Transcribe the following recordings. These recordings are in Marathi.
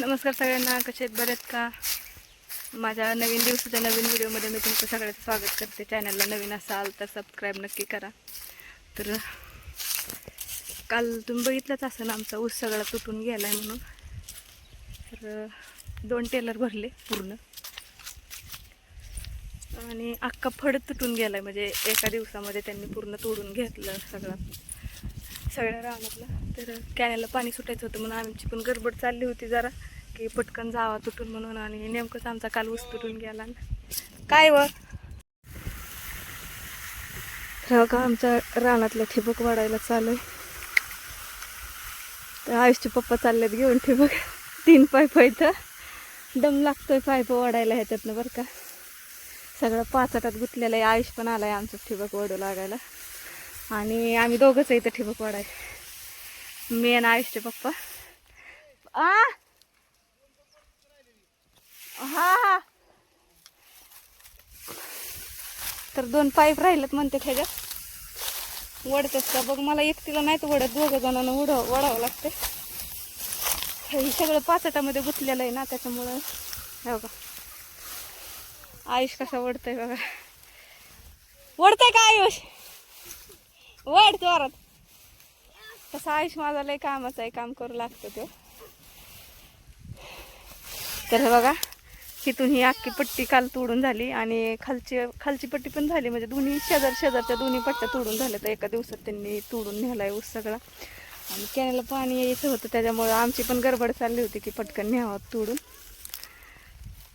नमस्कार सगळ्यांना कसे आहेत? बरेत का? माझ्या नवीन दिवसाच्या नवीन व्हिडिओमध्ये मी तुमचं सगळ्याचं स्वागत करते. चॅनलला नवीन असाल तर सबस्क्राईब नक्की करा. तर काल तुम्ही बघितलंच असं आमचा ऊस सगळा तुटून गेला आहे म्हणून. तर दोन टेलर भरले पूर्ण. आणि अख्खा फड तुटून गेला आहे म्हणजे एका दिवसामध्ये त्यांनी पूर्ण तोडून घेतलं सगळं. सगळ्या रानातलं तर कॅनेलला पाणी सुटायचं होतं म्हणून आमची पण गडबड चालली होती जरा की पटकन जावा तुटून म्हणून आणि नेमकंच आमचा काल ऊस तुटून गेला. काय व? का आमच्या रानातलं ठिबक वाढायला चालू आहे तर आयुषचे पप्पा चाललेत घेऊन ठिबक. तीन पायप इथं. दम लागतोय पायप वाढायला ह्याच्यातनं बरं का. सगळं पाचटात गुतलेलं आहे. आयुष पण आलाय आमचं ठिबक वाढू लागायला. आणि आम्ही दोघंच इथं ठिबक वाढाय मी आणि आयुषचे पप्पा. आ! हा! हा तर दोन पाईप राहिलेत म्हणते ह्याच्यात वडतेस का? बघ मला एकटीला नाही तर वडत दोघं जणांना उड वडावं लागते हे सगळं पाचटामध्ये गुतलेलं आहे ना त्याच्यामुळं. हे बघा. आयुष कसा वडतंय बघा. वडतंय का आयुष? वड जोरात. तसं आयुष माझा लय कामाचं आहे काम करू लागतं तो. तर हे बघा तिथून ही अख्खी पट्टी काल तोडून झाली आणि खालची खालची पट्टी पण झाली म्हणजे दोन्ही शेजार शेजारच्या दोन्ही पट्ट्या तोडून झाल्या तर एका दिवसात त्यांनी तोडून नेलाय ऊस सगळा. आणि कॅनेला पाणी यायचं होतं त्याच्यामुळं आमची पण गडबड चालली होती की पटकन न्यावं तोडून.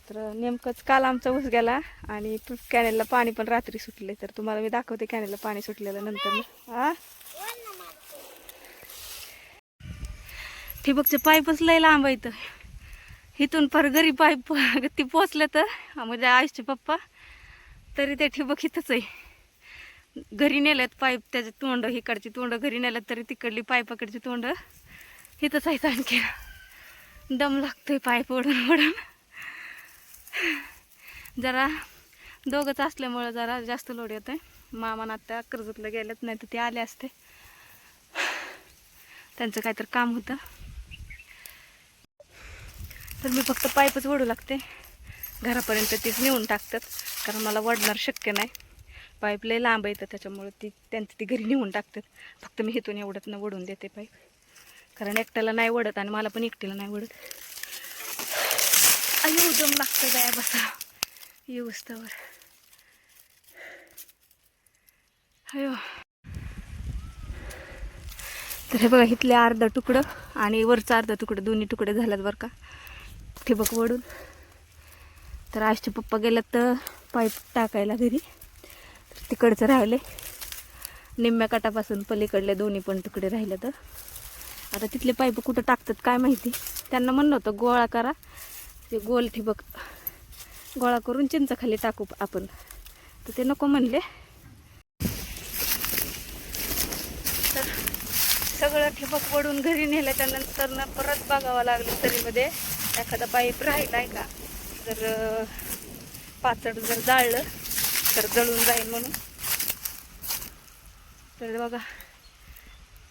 तर नेमकंच काल आमचा ऊस गेला आणि कॅनेलला पाणी पण रात्री सुटले तर तुम्हाला मी दाखवते कॅनेलला पाणी सुटलेलं नंतर. हा? ठिबकचे पाईपच लय लांब आहे इथं इथून फार घरी पाईप ती पोचलं तर म्हणजे आयुषचे पप्पा तरी ते ठिबक इथंच आहे. घरी नेल्यात पाईप त्याचे तोंड इकडची तोंड घरी नेल्यात तरी तिकडली पाईपाकडची तोंड इथंच आहेत आणखी. दम लागतोय पाईप ओढून ओढून. जरा दोघंच असल्यामुळं जरा जास्त लोड येतोय. मामान आत्ता कर्जतला गेल्यात नाही तर ते आले असते. त्यांचं काहीतरी काम होतं. तर मी फक्त पाईपच ओढू लागते. घरापर्यंत तीच नेऊन टाकतात कारण मला वडणार शक्य नाही. पाईप लय लांब येतं त्याच्यामुळे ती त्यांचं ती घरी नेऊन टाकतात. फक्त मी हेतून एवढत ना ओढून देते पाईप. कारण एकट्याला नाही वडत आणि मला पण एकटीला नाही वडत अयो दम लागतं गाय बसा येऊस तवर अयो तर हे बघा इथले अर्धा तुकडं आणि वरचं अर्धा तुकडं दोन्ही तुकडे झाल्यात बरं का. ठिबक वडून. तर आजचे पप्पा गेल्यात तर पाईप टाकायला घरी. तर तिकडचं राहिले. निम्म्या काटापासून पलीकडले दोन्ही पण तुकडे राहिले तर. आता तिथले पाईप कुठं टाकतात काय माहिती? त्यांना म्हणलं होतं गोळा करा. ते गोल ठिबक गोळा करून चिंचखाली टाकू आपण. तर ते नको म्हणले. तर सगळं ठिबक वडून घरी नेल्याच्यानंतर ना परत बघावं लागलं तरीमध्ये एखादा पाईप राहिला आहे का? जर पाचड जर जाळलं तर जळून जाईल म्हणून. तर बघा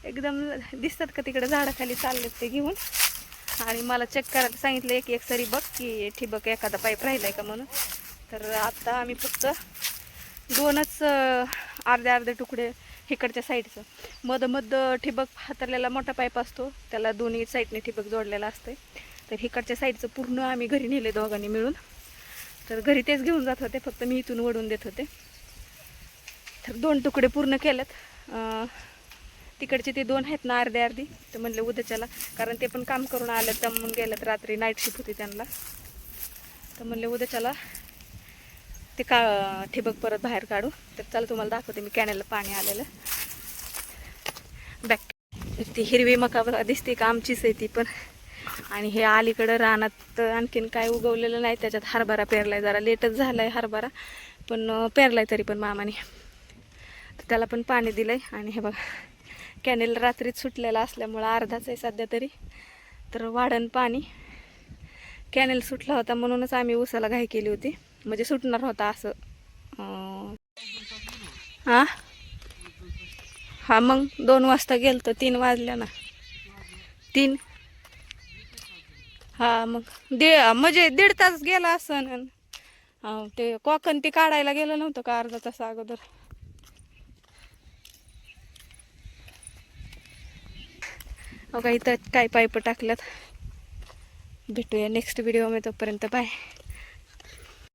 एकदम दिसतात का तिकडे झाडाखाली चाललेत ते घेऊन? आणि मला चेक करायला सांगितलं एक एक सरी बघ की ठिबक एखादा पाईप राहिलाय का म्हणून. तर आता आम्ही फक्त दोनच अर्धे अर्धे तुकडे इकडच्या साईडचं मध मध ठिबक हातरलेला मोठा पाईप असतो त्याला दोन्ही साईडने ठिबक जोडलेला असते तर इकडच्या साईडचं पूर्ण आम्ही घरी नेले दोघांनी मिळून. तर घरी तेच घेऊन जात होते फक्त मी इथून वडून देत होते. तर दोन तुकडे पूर्ण केलेत. तिकडचे ते दोन आहेत ना अर्धे अर्धी. तर म्हणले उद्याच्याला कारण ते पण काम करून आलं दमून तर रात्री नाईट शिफ्ट होती त्यांना. तर म्हणले उद्याच्याला ते का ठिबक परत बाहेर काढू. तर चला तुम्हाला दाखवते मी कॅनेलला पाणी आलेलं. बॅक ती हिरवी मका दिसते का? आमचीच आहे ती पण. आणि हे अलीकडं रानात आणखीन काय उगवलेलं नाही. त्याच्यात हरभरा पेरलाय. जरा लेटच झालाय हरभरा. पण पेरलाय तरी पण मामाने. तर त्याला पण पाणी दिलंय. आणि हे बघा. कॅनेल रात्रीत सुटलेला असल्यामुळं अर्धाच आहे सध्या तरी. तर वाढण पाणी. कॅनेल सुटला होता म्हणूनच आम्ही उसाला घाई केली होती. म्हणजे सुटणार होता असं. हां हा हा मग दोन वाजता गेलं तर तीन वाजल्या ना. तीन. हा मग दे म्हणजे दीड तास गेला असं ते कोकण ते काढायला गेलं नव्हतं का अर्धा तास अगोदर? अगं का इथं काय पाईप टाकल्यात. भेटूया नेक्स्ट व्हिडिओ मी तोपर्यंत. बाय